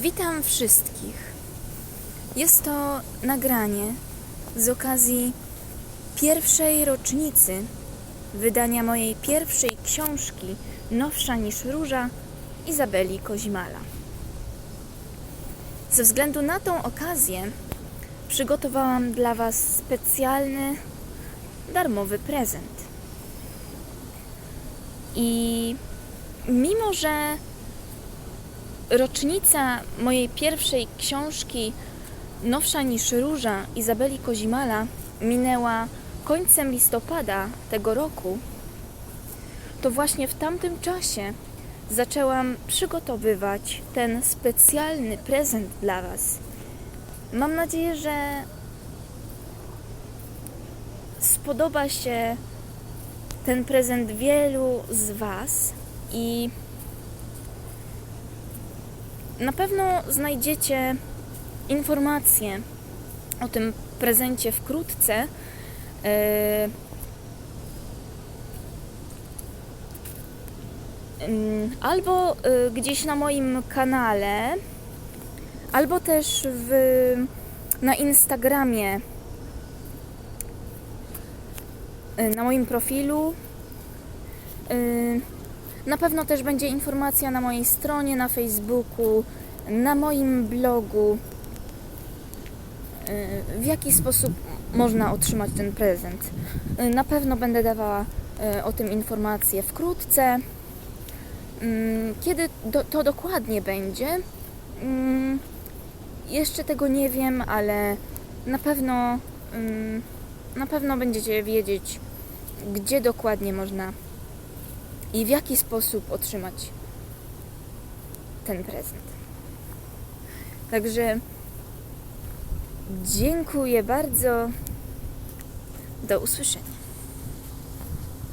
Witam wszystkich. Jest to nagranie z okazji pierwszej rocznicy wydania mojej pierwszej książki Nowsza niż róża Izabeli Kozimala. Ze względu na tą okazję przygotowałam dla Was specjalny, darmowy prezent. I mimo, że rocznica mojej pierwszej książki Nowsza niż róża Izabeli Kozimala minęła końcem listopada tego roku, to właśnie w tamtym czasie zaczęłam przygotowywać ten specjalny prezent dla Was. Mam nadzieję, że spodoba się ten prezent wielu z Was i na pewno znajdziecie informacje o tym prezencie wkrótce. Yy, ym, Albo y, gdzieś na moim kanale, albo też w, na Instagramie, y, na moim profilu. Na pewno też będzie informacja na mojej stronie, na Facebooku, na moim blogu, y, w jaki sposób można otrzymać ten prezent. Y, Na pewno będę dawała y, o tym informacje wkrótce. Mm, Kiedy to dokładnie będzie, mm, jeszcze tego nie wiem, ale na pewno, mm, na pewno będziecie wiedzieć, gdzie dokładnie można i w jaki sposób otrzymać ten prezent. Także dziękuję bardzo. Do usłyszenia.